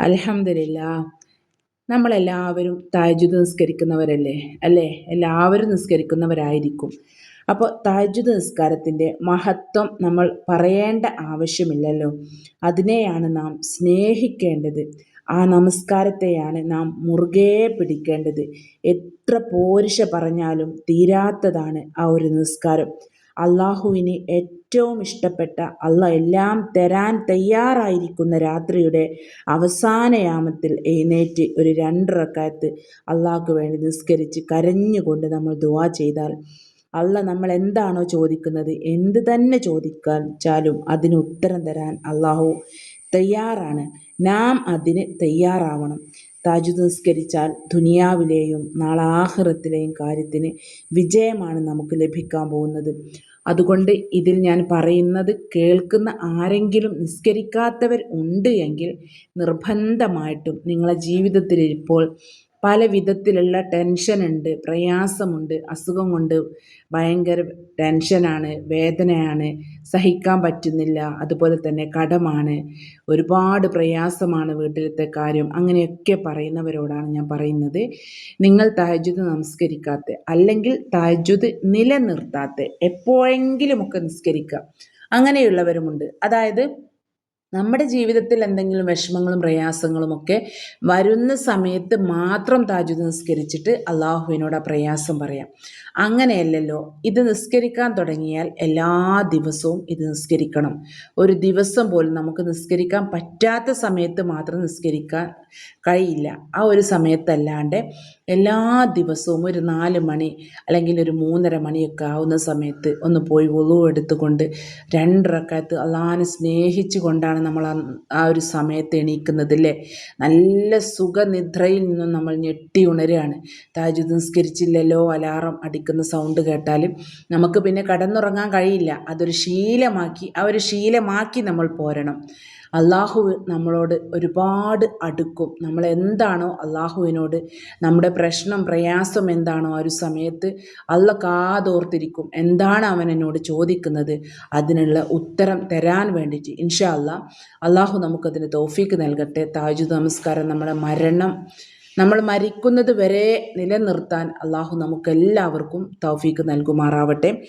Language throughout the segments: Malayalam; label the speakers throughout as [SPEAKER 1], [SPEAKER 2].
[SPEAKER 1] അലഹമില്ല നമ്മളെല്ലാവരും താജ്ജുദ് നിസ്കരിക്കുന്നവരല്ലേ? അല്ലേ? എല്ലാവരും നിസ്കരിക്കുന്നവരായിരിക്കും. അപ്പോൾ താജ്ജുദ് നിസ്കാരത്തിന്റെ മഹത്വം നമ്മൾ പറയേണ്ട ആവശ്യമില്ലല്ലോ. അതിനെയാണ് നാം സ്നേഹിക്കേണ്ടത്. ആ നമസ്കാരത്തെയാണ് നാം മുറുകെ പിടിക്കേണ്ടത്. എത്ര പോരിശ പറഞ്ഞാലും തീരാത്തതാണ് ആ ഒരു നിസ്കാരം. അള്ളാഹുവിന് ഏറ്റവും ഇഷ്ടപ്പെട്ട അള്ള എല്ലാം തരാൻ തയ്യാറായിരിക്കുന്ന രാത്രിയുടെ അവസാനയാമത്തിൽ എഴുന്നേറ്റ് ഒരു രണ്ടിറക്കാലത്ത് അള്ളാഹ്ക്ക് വേണ്ടി നിസ്കരിച്ച് കരഞ്ഞുകൊണ്ട് നമ്മൾ ദുവാ ചെയ്താൽ അള്ള നമ്മൾ എന്താണോ ചോദിക്കുന്നത് എന്ത് തന്നെ ചോദിക്കാച്ചാലും അതിന് ഉത്തരം തരാൻ അള്ളാഹു തയ്യാറാണ്. നാം അതിന് തയ്യാറാവണം. താജു നിസ്കരിച്ചാൽ ദുനിയാവിലെയും നാളെ ആഹ്റത്തിലെയും കാര്യത്തിന് വിജയമാണ് നമുക്ക് ലഭിക്കാൻ പോകുന്നത്. അതുകൊണ്ട് ഇതിൽ ഞാൻ പറയുന്നത് കേൾക്കുന്ന ആരെങ്കിലും നിസ്കരിക്കാത്തവർ ഉണ്ട് എങ്കിൽ നിർബന്ധമായിട്ടും നിങ്ങളെ ജീവിതത്തിൽ ഇപ്പോൾ പല വിധത്തിലുള്ള ടെൻഷനുണ്ട് പ്രയാസമുണ്ട് അസുഖം കൊണ്ട് ഭയങ്കര ടെൻഷനാണ് വേദനയാണ് സഹിക്കാൻ പറ്റുന്നില്ല അതുപോലെ തന്നെ കടമാണ് ഒരുപാട് പ്രയാസമാണ് വീട്ടിലത്തെ കാര്യം അങ്ങനെയൊക്കെ പറയുന്നവരോടാണ് ഞാൻ പറയുന്നത്. നിങ്ങൾ തഹജുദ് നമസ്കരിക്കാത്ത അല്ലെങ്കിൽ തഹജുദ് നിലനിർത്താത്ത എപ്പോഴെങ്കിലുമൊക്കെ നിസ്കരിക്കുക. അങ്ങനെയുള്ളവരുമുണ്ട്. അതായത് നമ്മുടെ ജീവിതത്തിൽ എന്തെങ്കിലും വിഷമങ്ങളും പ്രയാസങ്ങളും ഒക്കെ വരുന്ന സമയത്ത് മാത്രം താജുദ് നിസ്കരിച്ചിട്ട് അള്ളാഹുവിനോട് ആ പ്രയാസം പറയാം. അങ്ങനെയല്ലല്ലോ ഇത് നിസ്കരിക്കാൻ തുടങ്ങിയാൽ എല്ലാ ദിവസവും ഇത് നിസ്കരിക്കണം. ഒരു ദിവസം പോലും നമുക്ക് നിസ്കരിക്കാൻ പറ്റാത്ത സമയത്ത് മാത്രം നിസ്കരിക്കാൻ കഴിയില്ല. ആ ഒരു സമയത്തല്ലാണ്ട് എല്ലാ ദിവസവും ഒരു നാല് മണി അല്ലെങ്കിൽ ഒരു മൂന്നര മണിയൊക്കെ ആവുന്ന സമയത്ത് ഒന്ന് പോയി ഒളു എടുത്തുകൊണ്ട് രണ്ടിറക്കത്ത് അള്ളാഹാനെ സ്നേഹിച്ചു കൊണ്ടാണ് നമ്മൾ ആ ഒരു സമയത്ത് എണീക്കുന്നത് അല്ലേ നല്ല സുഖനിദ്രയിൽ നിന്നും നമ്മൾ ഞെട്ടി ഉണരുകയാണ്. താജു നിസ്കരിച്ചില്ലല്ലോ അലാറം അടിക്കുന്ന സൗണ്ട് കേട്ടാലും നമുക്ക് പിന്നെ കടന്നുറങ്ങാൻ കഴിയില്ല. അതൊരു ശീലമാക്കി ആ ഒരു ശീലമാക്കി നമ്മൾ പോരണം. അള്ളാഹു നമ്മളോട് ഒരുപാട് അടുക്കും. നമ്മൾ എന്താണോ അള്ളാഹുവിനോട് നമ്മുടെ പ്രശ്നം പ്രയാസം എന്താണോ ആ ഒരു സമയത്ത് അള്ള കാതോർത്തിരിക്കും. എന്താണ് അവൻ എന്നോട് ചോദിക്കുന്നത്? അതിനുള്ള ഉത്തരം തരാൻ വേണ്ടിയിട്ട് ഇൻഷാ അല്ല അള്ളാഹു നമുക്കതിന് തോഫീക്ക് നൽകട്ടെ. താജു നമസ്കാരം നമ്മുടെ മരണം നമ്മൾ മരിക്കുന്നത് വരെ നിലനിർത്താൻ അള്ളാഹു നമുക്കെല്ലാവർക്കും തൗഫീക്ക് നൽകുമാറാവട്ടെ.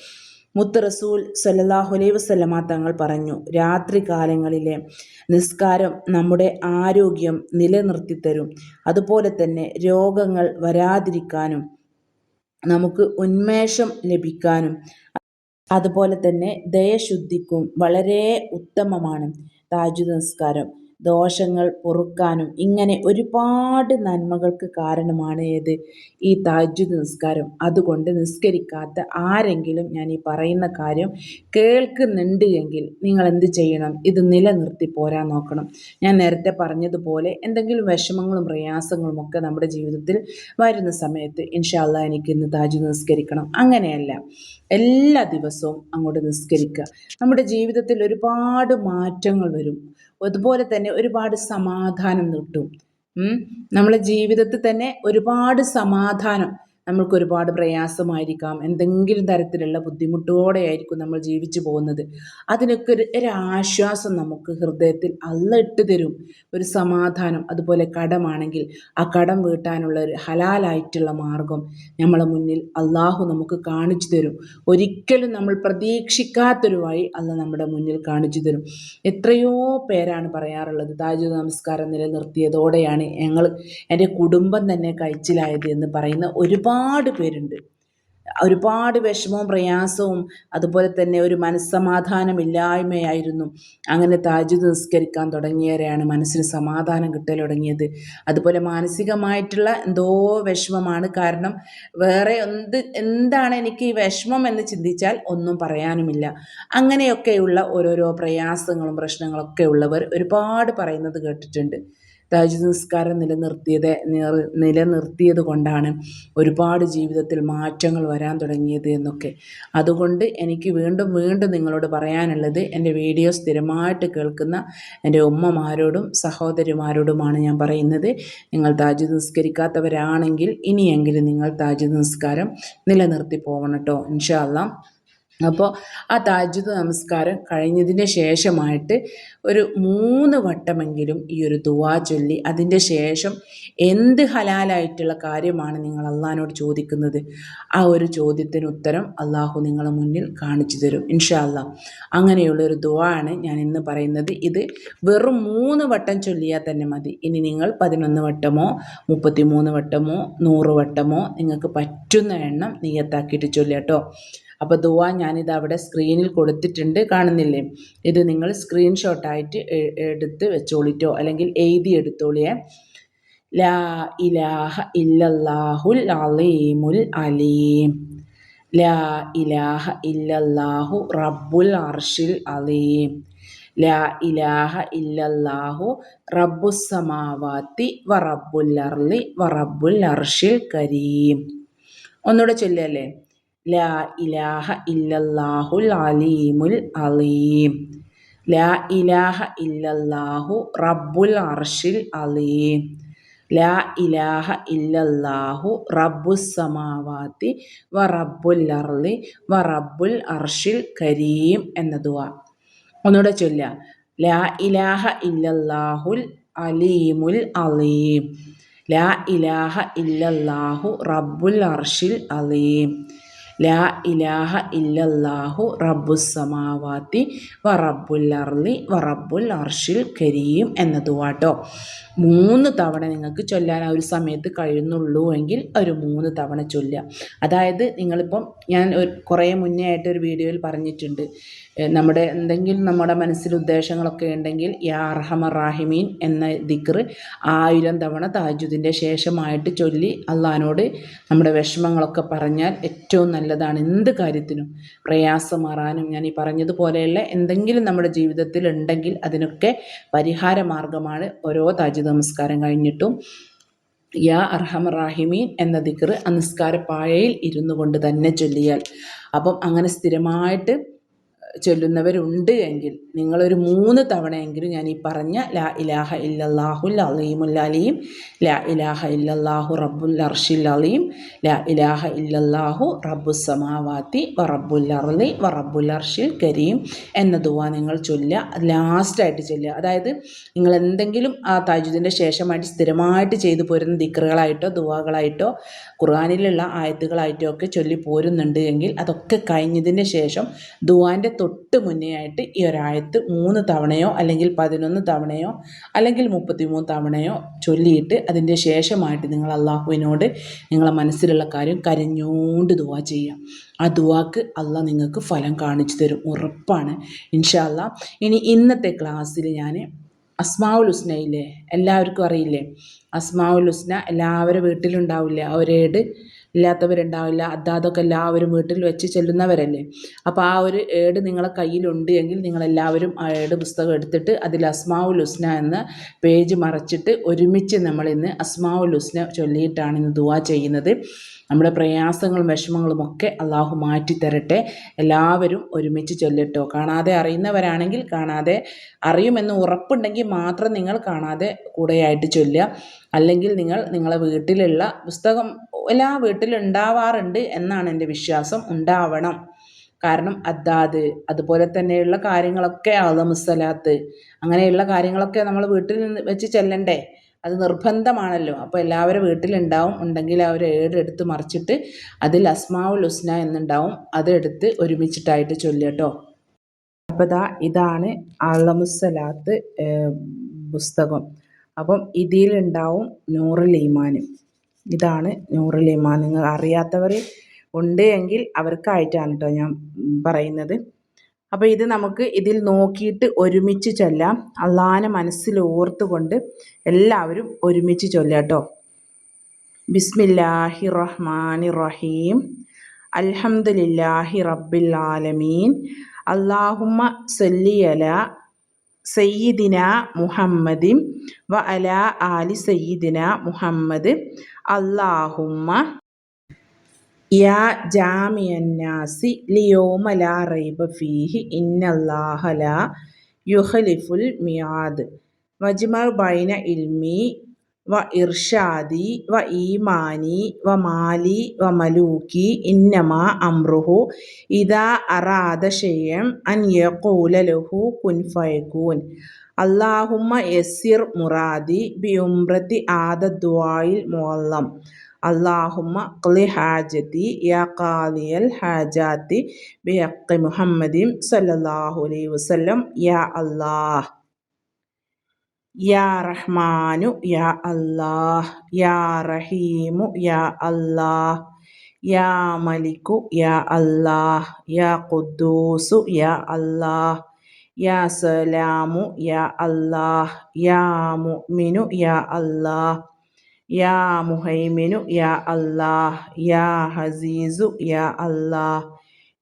[SPEAKER 1] മുത്ത് റസൂൽ സല്ലാഹു അലൈഹി വസ്ലമ തങ്ങൾ പറഞ്ഞു രാത്രി കാലങ്ങളിലെ നിസ്കാരം നമ്മുടെ ആരോഗ്യം നിലനിർത്തിത്തരും. അതുപോലെ തന്നെ രോഗങ്ങൾ വരാതിരിക്കാനും നമുക്ക് ഉന്മേഷം ലഭിക്കാനും. അതുപോലെ തന്നെ ദയശുദ്ധിക്കും വളരെ ഉത്തമമാണ് താജു നിസ്കാരം. ദോഷങ്ങൾ പൊറുക്കാനും ഇങ്ങനെ ഒരുപാട് നന്മകൾക്ക് കാരണമാണ് ഏത്? ഈ താജ്ജുദ് നിസ്കാരം. അതുകൊണ്ട് നിസ്കരിക്കാത്ത ആരെങ്കിലും ഞാൻ ഈ പറയുന്ന കാര്യം കേൾക്കുന്നുണ്ട് എങ്കിൽ നിങ്ങൾ എന്ത് ചെയ്യണം? ഇത് നിലനിർത്തി പോരാൻ നോക്കണം. ഞാൻ നേരത്തെ പറഞ്ഞതുപോലെ എന്തെങ്കിലും വിഷമങ്ങളും പ്രയാസങ്ങളും ഒക്കെ നമ്മുടെ ജീവിതത്തിൽ വരുന്ന സമയത്ത് ഇൻഷാല്ല എനിക്ക് ഇന്ന് താജ് നിസ്കരിക്കണം. അങ്ങനെയല്ല. എല്ലാ ദിവസവും അങ്ങോട്ട് നിസ്കരിക്കുക. നമ്മുടെ ജീവിതത്തിൽ ഒരുപാട് മാറ്റങ്ങൾ വരും. അതുപോലെ തന്നെ ഒരുപാട് സമാധാനം കിട്ടും നമ്മളെ ജീവിതത്തിൽ തന്നെ ഒരുപാട് സമാധാനം നമ്മൾക്ക് ഒരുപാട് പ്രയാസമായിരിക്കാം. എന്തെങ്കിലും തരത്തിലുള്ള ബുദ്ധിമുട്ടോടെ ആയിരിക്കും നമ്മൾ ജീവിച്ചു പോകുന്നത്. അതിനൊക്കെ ഒരു ഒരാശ്വാസം നമുക്ക് ഹൃദയത്തിൽ അല്ല ഇട്ട് തരും. ഒരു സമാധാനം അതുപോലെ കടമാണെങ്കിൽ ആ കടം വീട്ടാനുള്ള ഒരു ഹലാലായിട്ടുള്ള മാർഗം നമ്മളെ മുന്നിൽ അള്ളാഹു നമുക്ക് കാണിച്ചു തരും. ഒരിക്കലും നമ്മൾ പ്രതീക്ഷിക്കാത്തൊരു വഴി അല്ല നമ്മുടെ മുന്നിൽ കാണിച്ചു തരും. എത്രയോ പേരാണ് പറയാറുള്ളത് താജു നമസ്കാരം നിലനിർത്തിയതോടെയാണ് ഞങ്ങൾ എന്റെ കുടുംബം തന്നെ കഴിച്ചിലായത് എന്ന് പറയുന്ന ഒരുപാട് ഒരുപാട് പേരുണ്ട്. ഒരുപാട് വിഷമവും പ്രയാസവും അതുപോലെ തന്നെ ഒരു മനസ്സമാധാനമില്ലായ്മയായിരുന്നു. അങ്ങനെ താജ് നിസ്കരിക്കാൻ തുടങ്ങിയവരെയാണ് മനസ്സിന് സമാധാനം കിട്ടൽ തുടങ്ങിയത്. അതുപോലെ മാനസികമായിട്ടുള്ള എന്തോ വിഷമമാണ്. കാരണം വേറെ എന്ത് എന്താണ് എനിക്ക് ഈ വിഷമം എന്ന് ചിന്തിച്ചാൽ ഒന്നും പറയാനുമില്ല. അങ്ങനെയൊക്കെയുള്ള ഓരോരോ പ്രയാസങ്ങളും പ്രശ്നങ്ങളൊക്കെ ഉള്ളവർ ഒരുപാട് പറയുന്നത് കേട്ടിട്ടുണ്ട്. താജ് നിസ്കാരം നിലനിർത്തിയത് നിലനിർത്തിയത് കൊണ്ടാണ് ഒരുപാട് ജീവിതത്തിൽ മാറ്റങ്ങൾ വരാൻ തുടങ്ങിയത് എന്നൊക്കെ. അതുകൊണ്ട് എനിക്ക് വീണ്ടും വീണ്ടും നിങ്ങളോട് പറയാനുള്ളത് എന്റെ വീഡിയോ സ്ഥിരമായിട്ട് കേൾക്കുന്ന എന്റെ ഉമ്മമാരോടും സഹോദരിമാരോടുമാണ് ഞാൻ പറയുന്നത്. നിങ്ങൾ താജ് നിസ്കരിക്കാത്തവരാണെങ്കിൽ ഇനിയെങ്കിലും നിങ്ങൾ താജ് നിസ്കാരം നിലനിർത്തി പോകണം കേട്ടോ. ഇൻഷാല്ലാം അപ്പോൾ ആ താജ്ജുദ് നമസ്കാരം കഴിഞ്ഞതിന് ശേഷമായിട്ട് ഒരു മൂന്ന് വട്ടമെങ്കിലും ഈ ഒരു ദുവാ ചൊല്ലി അതിന്റെ ശേഷം എന്ത് ഹലാലായിട്ടുള്ള കാര്യമാണ് നിങ്ങൾ അള്ളഹാനോട് ചോദിക്കുന്നത്? ആ ഒരു ചോദ്യത്തിന് ഉത്തരം അള്ളാഹു നിങ്ങളെ മുന്നിൽ കാണിച്ചു തരും ഇൻഷാ അള്ളാഹ് അങ്ങനെയുള്ള ഒരു ദുവാ ആണ് ഞാൻ ഇന്ന് പറയുന്നത്. ഇത് വെറും മൂന്ന് വട്ടം ചൊല്ലിയാൽ തന്നെ മതി. ഇനി നിങ്ങൾ പതിനൊന്ന് വട്ടമോ മുപ്പത്തി മൂന്ന് വട്ടമോ നൂറ് വട്ടമോ നിങ്ങൾക്ക് പറ്റുന്ന എണ്ണം നീയത്താക്കിയിട്ട് ചൊല്ലിയാട്ടോ അപ്പോൾ ദുവ ഞാനിത് അവിടെ സ്ക്രീനിൽ കൊടുത്തിട്ടുണ്ട് കാണുന്നില്ലേ? ഇത് നിങ്ങൾ സ്ക്രീൻഷോട്ടായിട്ട് എടുത്ത് വെച്ചോളിറ്റോ അല്ലെങ്കിൽ എഴുതി എടുത്തോളിയേ ലാ ഇലാഹ ഇല്ലല്ലാഹുൽ അലീമുൽ അലീം. ലാ ഇലാഹ ഇല്ലല്ലാഹു റബ്ബുൽ അർഷിൽ അലീം. ലാ ഇലാഹ ഇല്ലല്ലാഹു റബ്ബുസമാവാത്തി വ റബ്ബുൽ അർലി വ റബ്ബുൽ അർഷിൽ കരീം. ഒന്നുകൂടെ ചൊല്ലല്ലേ ലാ ഇലാഹ ഇല്ലല്ലാഹുൽ അലീമുൽ അലീം. ലാ ഇലാഹ ഇല്ലല്ലാഹു റബ്ബുൽ അർഷിൽ അലീം. ലാ ഇലാഹ ഇല്ലല്ലാഹു റബ്ബുസമാവാത്തി വ റബ്ബുൽ അർലി വ റബ്ബുൽ അർഷിൽ കരീം എന്ന ദുആ. ഒന്നുകൂടെ ചൊല്ല ലാ ഇലാഹ ഇല്ലല്ലാഹുൽ അലീമുൽ അലീം. ലാ ഇലാഹ ഇല്ലല്ലാഹു റബ്ബുൽ അർഷിൽ അലീം. ലാ ഇലാഹ ഇല്ലല്ലാഹു റബ്ബുസമാവാത്തി വ റബ്ബുൽ അർലി വ റബ്ബുൽ അർഷിൽ കരീം എന്ന ദുവാട്ടോ മൂന്ന് തവണ നിങ്ങൾക്ക് ചൊല്ലാൻ ആ ഒരു സമയത്ത് കഴിയുന്നുള്ളൂ എങ്കിൽ ഒരു മൂന്ന് തവണ ചൊല്ലുക. അതായത് നിങ്ങളിപ്പം ഞാൻ കുറേ മുന്നേ ആയിട്ട് ഒരു വീഡിയോയിൽ പറഞ്ഞിട്ടുണ്ട്. നമ്മുടെ എന്തെങ്കിലും നമ്മുടെ മനസ്സിൽ ഉദ്ദേശങ്ങളൊക്കെ ഉണ്ടെങ്കിൽ യാ അർഹമ റാഹിമീൻ എന്ന ദിക്ർ ആയിരം തവണ താജുദിന്റെ ശേഷമായിട്ട് ചൊല്ലി അള്ളഹാനോട് നമ്മുടെ വിഷമങ്ങളൊക്കെ പറഞ്ഞാൽ ഏറ്റവും നല്ലതാണ്. എന്ത് കാര്യത്തിനും പ്രയാസം മാറാനും ഞാൻ ഈ പറഞ്ഞതുപോലെയുള്ള എന്തെങ്കിലും നമ്മുടെ ജീവിതത്തിൽ ഉണ്ടെങ്കിൽ അതിനൊക്കെ പരിഹാര മാർഗമാണ് ഓരോ താജുദ് നമസ്കാരം കഴിഞ്ഞിട്ടും. യാ അർഹമറാഹിമീൻ എന്ന ദിക്ർ ആ പായയിൽ ഇരുന്നു കൊണ്ട് തന്നെ ചൊല്ലിയാൽ. അപ്പം അങ്ങനെ സ്ഥിരമായിട്ട് ചൊല്ലുന്നവരുണ്ട് എങ്കിൽ നിങ്ങളൊരു മൂന്ന് തവണയെങ്കിലും ഞാൻ ഈ പറഞ്ഞ ലാ ഇലാഹ ഇല്ലല്ലാഹുൽ അലീമുൽ അലീം ലാ ഇലാഹ ഇല്ലല്ലാഹു റബ്ബുൽ അർഷിൽ അലീം ലാ ഇലാഹ ഇല്ലല്ലാഹു റബ്ബു സമാവാത്തി വ റബ്ബുൽ അർലി വ റബ്ബുൽ അർഷിൽ കരീം എന്ന ദുവ നിങ്ങൾ ചൊല്ലുക. ലാസ്റ്റായിട്ട് ചൊല്ലുക. അതായത് നിങ്ങൾ എന്തെങ്കിലും ആ താജുദിന്റെ ശേഷമായിട്ട് സ്ഥിരമായിട്ട് ചെയ്തു പോരുന്ന ദിക്റുകളായിട്ടോ ദുവാകളായിട്ടോ ഖുർആാനിലുള്ള ആയത്തുകളായിട്ടോ ഒക്കെ ചൊല്ലി പോരുന്നുണ്ട് എങ്കിൽ അതൊക്കെ കഴിഞ്ഞതിന് ശേഷം ദുവാന്റെ തൊട്ട് മുന്നേ ആയിട്ട് ഈ ഒരായത്ത് മൂന്ന് തവണയോ അല്ലെങ്കിൽ പതിനൊന്ന് തവണയോ അല്ലെങ്കിൽ മുപ്പത്തിമൂന്ന് തവണയോ ചൊല്ലിയിട്ട് അതിന്റെ ശേഷമായിട്ട് നിങ്ങൾ അള്ളാഹുവിനോട് നിങ്ങളെ മനസ്സിലുള്ള കാര്യം കരഞ്ഞോണ്ട് ദുവാ ചെയ്യാം ആ ദുവാക്ക് അള്ളാഹ് നിങ്ങൾക്ക് ഫലം കാണിച്ചു തരും. ഉറപ്പാണ്. ഇൻഷാല്ല ഇനി ഇന്നത്തെ ക്ലാസ്സിൽ ഞാൻ അസ്മാവുൽ ഹുസ്നയില്ലേ എല്ലാവർക്കും അറിയില്ലേ? അസ്മാവുൽ ഹുസ്ന എല്ലാവരും വീട്ടിലുണ്ടാവില്ലേ? ആ ഒരേട് ഇല്ലാത്തവരുണ്ടാവില്ല. അതാതൊക്കെ എല്ലാവരും വീട്ടിൽ വെച്ച് ചെല്ലുന്നവരല്ലേ. അപ്പോൾ ആ ഒരു ഏട് നിങ്ങളെ കയ്യിലുണ്ട് എങ്കിൽ നിങ്ങളെല്ലാവരും ആ ഏട് പുസ്തകം എടുത്തിട്ട് അതിൽ അസ്മാവുൽ ഹുസ്ന എന്ന പേജ് മറച്ചിട്ട് ഒരുമിച്ച് നമ്മളിന്ന് അസ്മാവുൽ ഹുസ്ന ചൊല്ലിയിട്ടാണ് ഇന്ന് ദുവാ ചെയ്യുന്നത്. നമ്മുടെ പ്രയാസങ്ങളും വിഷമങ്ങളും ഒക്കെ അള്ളാഹു മാറ്റിത്തരട്ടെ. എല്ലാവരും ഒരുമിച്ച് ചൊല്ലട്ടോ. കാണാതെ അറിയുന്നവരാണെങ്കിൽ കാണാതെ അറിയുമെന്ന് ഉറപ്പുണ്ടെങ്കിൽ മാത്രം നിങ്ങൾ കാണാതെ കൂടെയായിട്ട് ചൊല്ലുക. അല്ലെങ്കിൽ നിങ്ങൾ നിങ്ങളെ വീട്ടിലുള്ള പുസ്തകം എല്ലാ വീട്ടിലും ഉണ്ടാവാറുണ്ട് എന്നാണ് എന്റെ വിശ്വാസം. ഉണ്ടാവണം. കാരണം അദ്ദാദ് അതുപോലെ തന്നെയുള്ള കാര്യങ്ങളൊക്കെ അലമുസലാത്ത് അങ്ങനെയുള്ള കാര്യങ്ങളൊക്കെ നമ്മൾ വീട്ടിൽ നിന്ന് വെച്ച് ചെല്ലണ്ടേ? അത് നിർബന്ധമാണല്ലോ. അപ്പോൾ എല്ലാവരും വീട്ടിലുണ്ടാവും. ഉണ്ടെങ്കിൽ അവർ ഏടെടുത്ത് മറിച്ചിട്ട് അതിൽ അസ്മാവുൽ ഉസ്ന എന്നുണ്ടാവും. അതെടുത്ത് ഒരുമിച്ചിട്ടായിട്ട് ചൊല്ലുക അപ്പോൾ ദാ ഇതാണ് അളമുസലാത്ത് പുസ്തകം. അപ്പം ഇതിലുണ്ടാവും നൂറുൽ ഈമാനും ഇതാണ് നൂറുൽ ഈമാൻ. നിങ്ങൾ അറിയാത്തവർ ഉണ്ട് എങ്കിൽ അവർക്കായിട്ടാണ് കേട്ടോ ഞാൻ പറയുന്നത്. അപ്പോൾ ഇത് നമുക്ക് ഇതിൽ നോക്കിയിട്ട് ഒരുമിച്ച് ചൊല്ലാം. അള്ളാനെ മനസ്സിൽ ഓർത്തുകൊണ്ട് എല്ലാവരും ഒരുമിച്ച് ചൊല്ലാം കേട്ടോ. ബിസ്മില്ലാഹി റഹ്മാനി റഹീം അൽഹംദുലില്ലാഹി റബ്ബിൽ ആലമീൻ. അള്ളാഹുമ്മ സല്ലിയല സയ്യിദിന മുഹമ്മദിൻ വ അല ആലി സയ്യിദിന മുഹമ്മദ്. അള്ളാഹുമ്മ യാ ജാമിയന്നാസി ലിയോമ റൈബ ഫീഹി ഇന്നല്ലാഹ ലാ യുഖലിഫുൽ മിയാദ്. വജ്മർ ബൈന ഇൽമി വ ഇർഷാദി വ ഈമാനി വ മാലി വ മലൂക്കി ഇന്നമാ അമ്രുഹു ഇതാ അറാദ അൻ യഖൂല ലഹു അള്ളാഹുമ്മ യസിർ മുറാദി ബി ഉംറത്തി ആദ അള്ളാഹുമ്മ ഖ്ലി ഹാജതി യാ ഖാദിയൽ ഹാജാത്തി ബി ഹഖ് മുഹമ്മദിൻ സല്ലല്ലാഹു അലൈഹി വസല്ലം. യാ അല്ലാഹ് യാ റഹ്മാനു യാ അല്ലാഹ് യാ റഹീമു യാ അല്ലാഹ് യാ മലിക്കു യാ അല്ലാഹ് യാ ഖുദ്ദൂസു യാ അല്ലാഹ് യാ സലാമു യാ അല്ലാഹ് യാ മുഅ്മിനു യാ അല്ലാഹ് യാ മുഹൈമിനു യാ അല്ലാഹ് യാ ഹസീസു യാ അല്ലാഹ്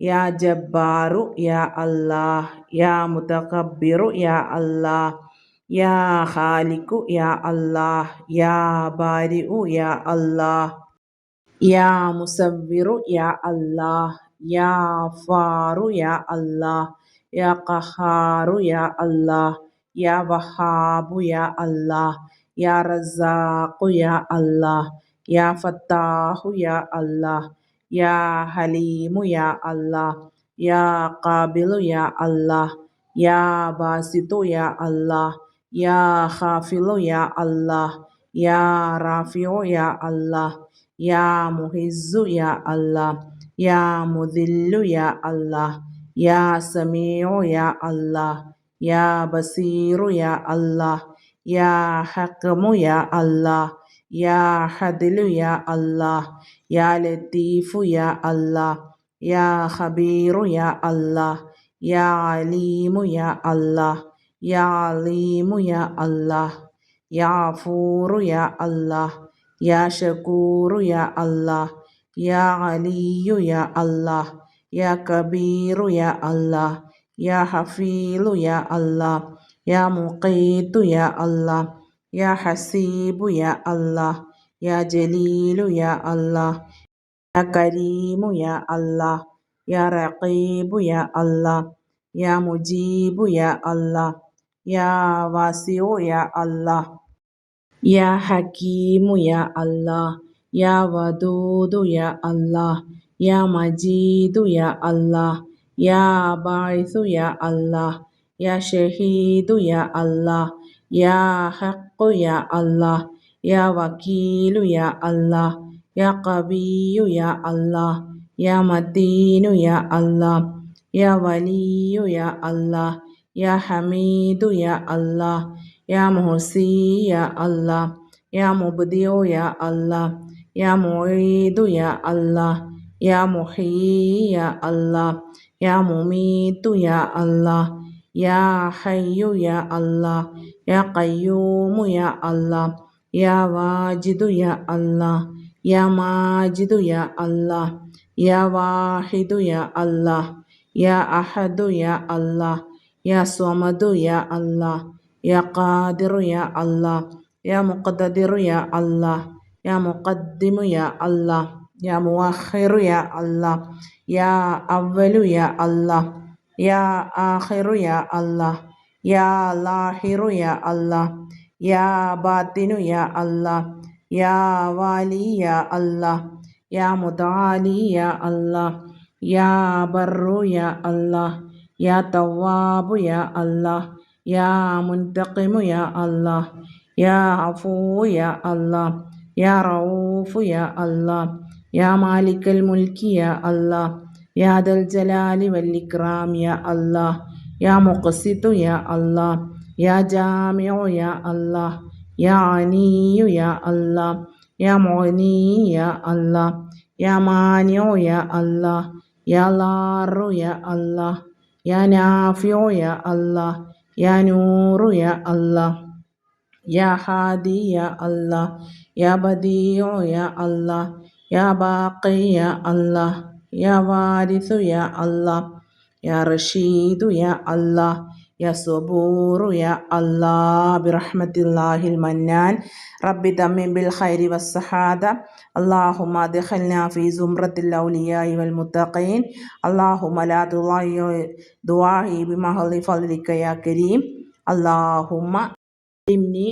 [SPEAKER 1] യാ ജബ്ബാറു യാ അല്ലാഹ് യാ മുതകബ്ബിറു യാ അല്ലാഹ് യാ ഖാലിഖു യാ അല്ലാഹ് യാ ബാരിഉ യാ അല്ലാഹ് യാ മുസവ്വിറു യാ അല്ലാഹ് യാ ഫാറു യാ അല്ലാഹ് യാ ഖഹാറു യാ അല്ലാഹ് യാ വഹാബു യാ അല്ലാഹ് യാ റസാഖു യാ അല്ലാഹ് യാ ഫത്താഹു യാ അല്ലാഹ് യാ ഹലീമു യാ അല്ലാഹ് യാ ഖാബിലു യാ അല്ലാഹ് യാ ബാസിത്തു യാ അല്ലാഹ് യാ ഖാഫിലു യാ അല്ലാഹ് യാ റാഫിഉ യാ അല്ലാഹ് യാ മുഹിസ്സു യാ അല്ലാഹ് യാ മുദില്ലു യാ അല്ലാഹ് യാ സമീഉ യാ അല്ലാഹ് യാ ബസീറു യാ അല്ലാഹ് യാ ഹക്കമു യാ അല്ലാഹ് യാ ഹദിലു യാ അല്ലാഹ് യാ ലത്തീഫു യാ അല്ലാഹ് യാ ഖബീറു യാ അല്ലാഹ് യാ അലീമു യാ അല്ലാഹ് യാ അലീമു യാ അല്ലാഹ് യാ ഫൂറു യാ അല്ലാഹ് യാ ഷക്കൂറു യാ അല്ലാഹ് യാ അലിയു യാ അല്ലാഹ് യാ കബീറു യാ അല്ലാഹ് യാ ഹഫീലു യാ അല്ലാഹ് യാ മുഖീത്തു യാ അല്ലാഹ് യാ ഹസീബു യാ അല്ലാഹ് യാ ജലീലു യാ അല്ലാഹ് യാ കരീമു യാ അല്ലാഹ് യാ റഖീബു യാ അല്ലാഹ് യാ മുജീബു യാ അല്ലാഹ് യാ വാസിഉ യാ അല്ലാഹ് യാ ഹകീമു യാ അല്ലാഹ് യാ വദൂദു യാ അല്ലാഹ് യാ മജീദു യാ അല്ലാഹ് യാ ബാഇസു യാ അല്ലാഹ് യാ ഷഹീദു യാ അല്ലാഹ് യാ ഹഖു യാ അല്ലാഹ് യാ വക്കീലു യാ അല്ലാഹ് യാ ഖവിയ്യു യാ അല്ലാഹ് യാ മതീനു യാ അല്ലാഹ് യാ വലിയു യാ അല്ലാഹ് യാ ഹമീദു യാ അല്ലാഹ് യാ മുഹ്സി യാ അല്ലാഹ് യാ മുബ്ദിഉ യാ അല്ലാഹ് യാ മുഈദു യാ അല്ലാഹ് യാ മുഹീ യാ അല്ലാഹ് യാ മുമീത്തു യാ അല്ലാഹ് യാ ഹയ്യു യാ അല്ലാഹ് യാ ഖയ്യൂമു യാ അല്ലാഹ് യാ വാജിദു യാ അല്ലാഹ് യാ മാജിദു യാ അല്ലാഹ് യാ വാഹിദു യാ അല്ലാഹ് യാ അഹദു യാ അല്ലാഹ് യാ സ്വമദു യാ അല്ലാഹ് യാ ഖാദിറു യാ അല്ലാഹ് യാ മുഖ്തദിറു യാ അല്ലാഹ് യാ മുഖദ്ദിമു യാ അല്ലാഹ് യാ മുഅഖിറു യാ അല്ലാഹ് യാ അവ്വലു യാ അല്ലാഹ് യാ ആഖിറു യാ അല്ലാഹ് യാ ലാഹിറു യാ അല്ലാഹ് യാ ബാത്തിനു യാ അല്ലാഹ് യാ വാലി യാ അല്ലാഹ് യാ മുതാലി യാ അല്ലാഹ് യാ ബർറു യാ അല്ലാഹ് യാ തവ്വാബു യാ അല്ലാഹ് യാ മുൻതഖിമു യാ അല്ലാഹ് യാ അഫൂ യാ അല്ലാഹ് യാ റഊഫു യാ അല്ലാഹ് യാ മാലിക്കൽ മുൽക്കി യാ അല്ലാഹ് യാ ദൽ ജലാലി വൽ ഇക്റാം യാ അല്ലാഹ് യാ മുഖ്സിത്തു യാ അല്ലാഹ് യാ ജാമിഉ യാ അല്ലാഹ് യാ അനിയു യാ അല്ലാഹ് യാ മുഗ്നി യാ അല്ലാഹ് യാ മാനിഉ യാ അല്ലാഹ് യാ ലാറു യാ അല്ലാഹ് യാ നാഫിഉ യാ അല്ലാഹ് യാ നൂറു യാ അല്ലാഹ് യാ ഹാദി യാ അല്ലാഹ് യാ ബദീഉ യാ അല്ലാഹ് യാ ബാഖി യാ അല്ലാഹ് യാ വാരിസു യാ അല്ലാഹ് യാ റഷീദു യാ അല്ലാഹ് യാ സബൂറു യാ അല്ലാഹ് ബിറഹ്മത്തില്ലാഹിൽ മന്നാൻ റബ്ബി തമ്മിൻ ബിൽ ഖൈരി വസ്സഹാദ اللهم ادخلنا في زمرة الأولياء والمتقين اللهم لا تضيع دعائي بمحض فضلك يا كريم اللهم ഇംനി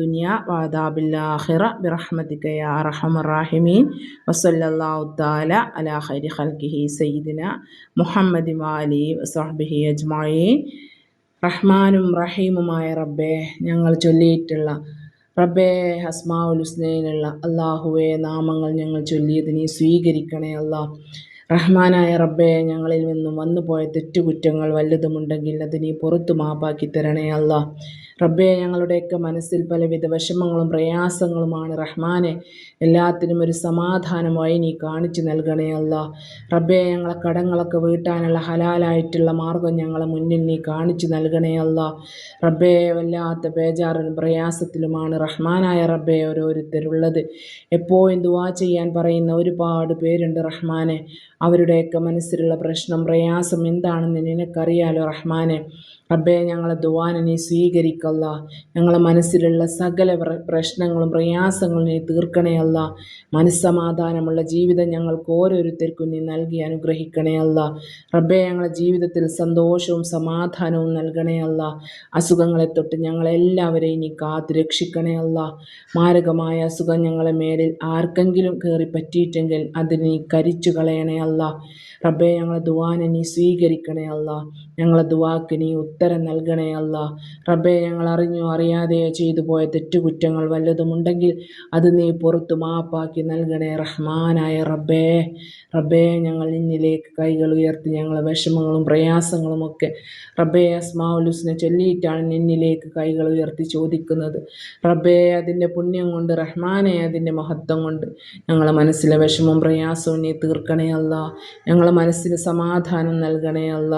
[SPEAKER 1] ദുനിയ വാദാബില്ലാഹിറ ബിറഹ്മതിക യാ അർഹമർ റാഹിമീൻ വസല്ലല്ലാഹു തആല അലാ ഖൈരി ഖൽഖിഹി സയ്യിദിന മുഹമ്മദി വാലി വസഹ്ബിഹി അജ്മഈൻ. റഹ്മാനും റഹീമുമായ റബ്ബേ ഞങ്ങൾ ചൊല്ലിയിട്ടുള്ള റബ്ബേ ഹസ്മാഉൽ ഹുസ്നയിലുള്ള അള്ളാഹുവെ നാമങ്ങൾ ഞങ്ങൾ ചൊല്ലിയതിനെ സ്വീകരിക്കണേ അല്ലാ. റഹ്മാനായ റബ്ബെ ഞങ്ങളിൽ നിന്നും വന്നുപോയ തെറ്റുകുറ്റങ്ങൾ വല്ലതുമുണ്ടെങ്കിൽ അതിനെ പുറത്തു മാപ്പാക്കി തരണേ അല്ല. റബ്ബെ ഞങ്ങളുടെയൊക്കെ മനസ്സിൽ പലവിധ വിഷമങ്ങളും പ്രയാസങ്ങളുമാണ് റഹ്മാനെ. എല്ലാത്തിനും ഒരു സമാധാനമായി നീ കാണിച്ചു നൽകണേ അല്ല. റബ്ബെ ഞങ്ങളെ കടങ്ങളൊക്കെ വീട്ടാനുള്ള ഹലാലായിട്ടുള്ള മാർഗം ഞങ്ങളെ മുന്നിൽ നീ കാണിച്ചു നൽകണേ അല്ല. റബ്ബെ വല്ലാത്ത ബേജാറിലും പ്രയാസത്തിലുമാണ് റഹ്മാനായ റബ്ബെ ഓരോരുത്തരുള്ളത്. എപ്പോഴും ദുവാ ചെയ്യാൻ പറയുന്ന ഒരുപാട് പേരുണ്ട് റഹ്മാനെ. അവരുടെയൊക്കെ മനസ്സിലുള്ള പ്രശ്നം പ്രയാസം എന്താണെന്ന് നിനക്കറിയാലോ റഹ്മാനെ? റബ്ബേ ഞങ്ങളെ ദുവാനെ നീ സ്വീകരിക്കല്ല. ഞങ്ങളെ മനസ്സിലുള്ള സകല പ്രശ്നങ്ങളും പ്രയാസങ്ങളും നീ തീർക്കണേ അല്ല. മനസ്സമാധാനമുള്ള ജീവിതം ഞങ്ങൾക്ക് ഓരോരുത്തർക്കും നീ നൽകി അനുഗ്രഹിക്കണേ അല്ല. റബ്ബെ ഞങ്ങളുടെ ജീവിതത്തിൽ സന്തോഷവും സമാധാനവും നൽകണേ അല്ല. അസുഖങ്ങളെ തൊട്ട് ഞങ്ങളെല്ലാവരെയും നീ കാത്തു രക്ഷിക്കണേ അല്ല. മാരകമായ അസുഖം ഞങ്ങളെ മേലിൽ ആർക്കെങ്കിലും കയറി പറ്റിയിട്ടെങ്കിൽ അതിന് നീ കരിച്ചു കളയണേ അല്ല. റബ്ബെ ഞങ്ങളെ ദുവാനെ നീ സ്വീകരിക്കണേ അല്ല. ഞങ്ങളെ ദുവാക്ക് നീ ഉത്തരം നൽകണേ അല്ല. റബ്ബെ ഞങ്ങൾ അറിഞ്ഞോ അറിയാതെയോ ചെയ്തു പോയ തെറ്റുകുറ്റങ്ങൾ വല്ലതുമുണ്ടെങ്കിൽ അത് നീ പുറത്തു മാപ്പാക്കി നൽകണേ റഹ്മാനായ റബ്ബേ. റബ്ബേ ഞങ്ങൾ നിന്നിലേക്ക് കൈകൾ ഉയർത്തി ഞങ്ങളെ വിഷമങ്ങളും പ്രയാസങ്ങളും ഒക്കെ റബ്ബേ അസ്മാവുലുസിനെ ചൊല്ലിയിട്ടാണ് നിന്നിലേക്ക് കൈകൾ ഉയർത്തി ചോദിക്കുന്നത്. റബ്ബേ അതിന്റെ പുണ്യം കൊണ്ട് റഹ്മാനെ അതിന്റെ മഹത്വം കൊണ്ട് ഞങ്ങളെ മനസ്സിലെ വിഷമവും പ്രയാസവും നീ തീർക്കണേ അല്ല ഞങ്ങളെ മനസ്സിന് സമാധാനം നൽകണേ അല്ല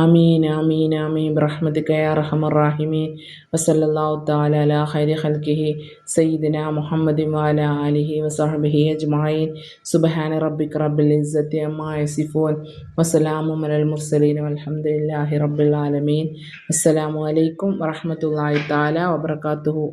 [SPEAKER 1] ആമീൻ ആമീൻ ആമീൻ. ബ്രഹ്മദിക്ക യാ റഹമർ റാഹിമീൻ. വസല്ലാഹു താല അല ഹൈരി ഹൽക്കിഹി സയ്യിദിന മുഹമ്മദ് വാല അലിഹി വസഹബിഹി അജ്മായിൻ സുബഹാന റബ്ബിക് റബ്ബിൽ ഇസ്സത്തി അമ്മായ സിഫോൻ വസ്സലാമു അലൽ മുർസലീൻ. അലഹമുല്ലാഹി റബ്ബിൽ ആലമീൻ. അസ്സലാമു അലൈക്കും വറഹമത്തല്ലാഹി താല വബർക്കാത്തുഹു